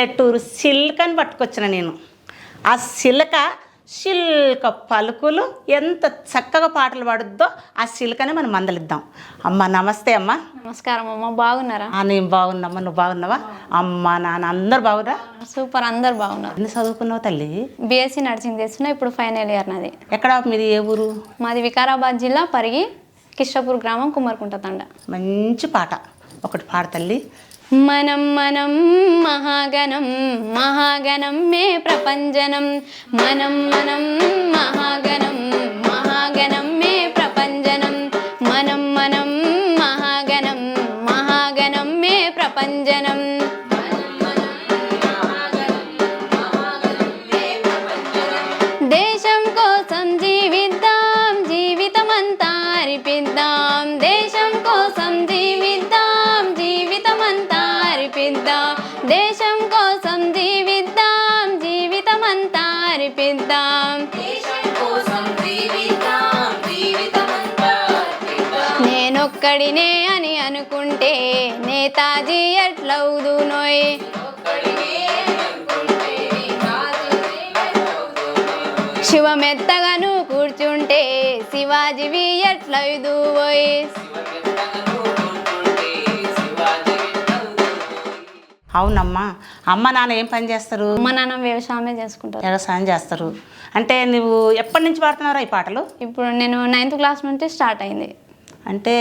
పల్లెటూరు సిల్క్ అని పట్టుకొచ్చిన నేను. ఆ సిల్క సిల్క పలుకులు ఎంత చక్కగా పాటలు పాడుద్దో ఆ సిల్కని మనం మందలిద్దాం. అమ్మ నమస్తే అమ్మ. నమస్కారం అమ్మ బాగున్నారా? నేను బాగున్నామ్మా నువ్వు బాగున్నావా? అమ్మ నాన్న అందరు బాగురా సూపర్ అందరు బాగున్నారు. ఎన్ని చదువుకున్నావు తల్లి? బీఎస్సీ నర్సింగ్ చేస్తున్నా ఇప్పుడు ఫైనల్ ఇయర్ నాది. ఎక్కడ మీది ఏ ఊరు? మాది వికారాబాద్ జిల్లా పరిగి కిష్టపూర్ గ్రామం కుమ్మరికుంట తండ. మంచి పాట. ఒకటి పాడ తల్లి. मनं मनं महागनं महागनं मे प्रपञ्चनं मनं मनं महागणम् అర్పిద్దాం. దేశం కోసం జీవిద్దాం జీవితమంతా అర్పిద్దాం. నేనొక్కడినే అని అనుకుంటే నేతాజీ ఎట్లవుదు నోయ్? శివమెత్తగా నువ్వు కూర్చుంటే శివాజీవి ఎట్లయిదు పోయి అవునమ్మా. అమ్మ నాన్న ఏం పని చేస్తారు? అమ్మ నాన్న వ్యవసాయమే చేసుకుంటారు. వ్యవసాయం చేస్తారు. అంటే నువ్వు ఎప్పటి నుంచి పాడుతున్నారా ఈ పాటలు? ఇప్పుడు నేను నైన్త్ క్లాస్ నుంచి స్టార్ట్ అయింది. అంటే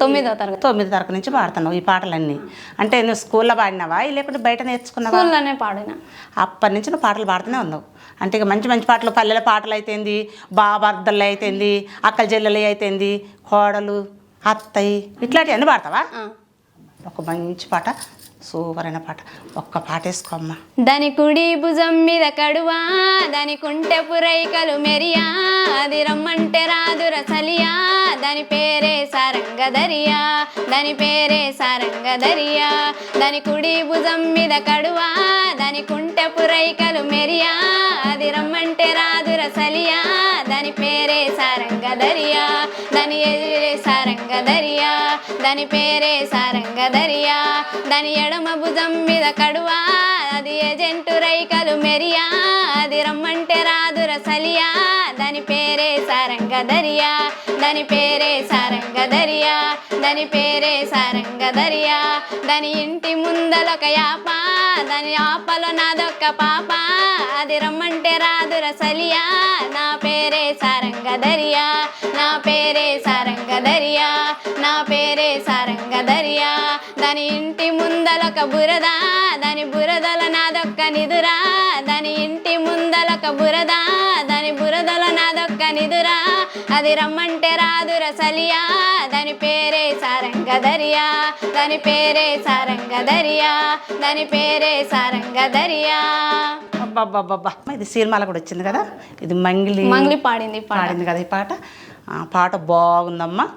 తొమ్మిదో తరగతి. తొమ్మిది తరగతి నుంచి పాడుతున్నావు ఈ పాటలన్నీ. అంటే నువ్వు స్కూల్లో పాడినావా? లేకుంటే బయట నేర్చుకున్నావా? స్కూల్లోనే పాడిన. అప్పటి నుంచి నువ్వు పాటలు పాడుతూనే ఉన్నావు. అంటే ఇక మంచి మంచి పాటలు పల్లెల పాటలు అయితేంది బాబర్దలు అయితేంది అక్కల చెల్లెలు అయితేంది కోడలు అత్తయ్య ఇట్లాంటివన్నీ పాడతావా. ఒక మంచి పాట. సూపర్ అయిన పాట. ఒక్క పాట వేసుకోమ్మా దాని కుడి భుజం మీద కడువా దాని కుంటె పురైకలు మెరియా అది రమ్మంటే రాదుర చలియా దాని పేరే సారంగదరియా దాని పేరే సారంగదరియా దాని కుడి భుజం మీద కడువా దాని కుంటె పురైకలు మెరియా అది రమ్మంటే రాదుర చలియా దాని పేరే సారంగదరియా దాని ఎదురే సారంగదరియా దాని పేరే సారంగ దరియా దాని ఎడమ భుజం మీద కడువా అది ఏజెంటు రైకలు మెరియా అది రమ్మంటే రాదుర సలియా దాని పేరే సారంగ దరియా దాని పేరే సారంగ దరియా దాని పేరే సారంగదరియా దాని ఇంటి ముందలొక యాప దాని ఆపలో నాదొక్క పాప అది రమ్మంటే రాదుర సలియా నా పేరే సారంగదరియా. దాని ఇంటి ముందలొక బురద దాని బురదల నాదొక్క నిదురా. దాని ఇంటి ముందలొక బురద దాని బురదల నాదొక్క నిదురా. అది రమ్మంటే రాదుర సలియా. దాని పేరే సారంగదరియా. దాని పేరే సారంగదరియా. దాని పేరే సారంగదరియా. అబ్బబ్బబ్బబ్బా. ఇది సీల్మాల కూడా వచ్చింది కదా? ఇది మంగిలి మంగ్లీ పాడింది పాడింది కదా ఈ పాట? ఆ పాట బాగుందమ్మా.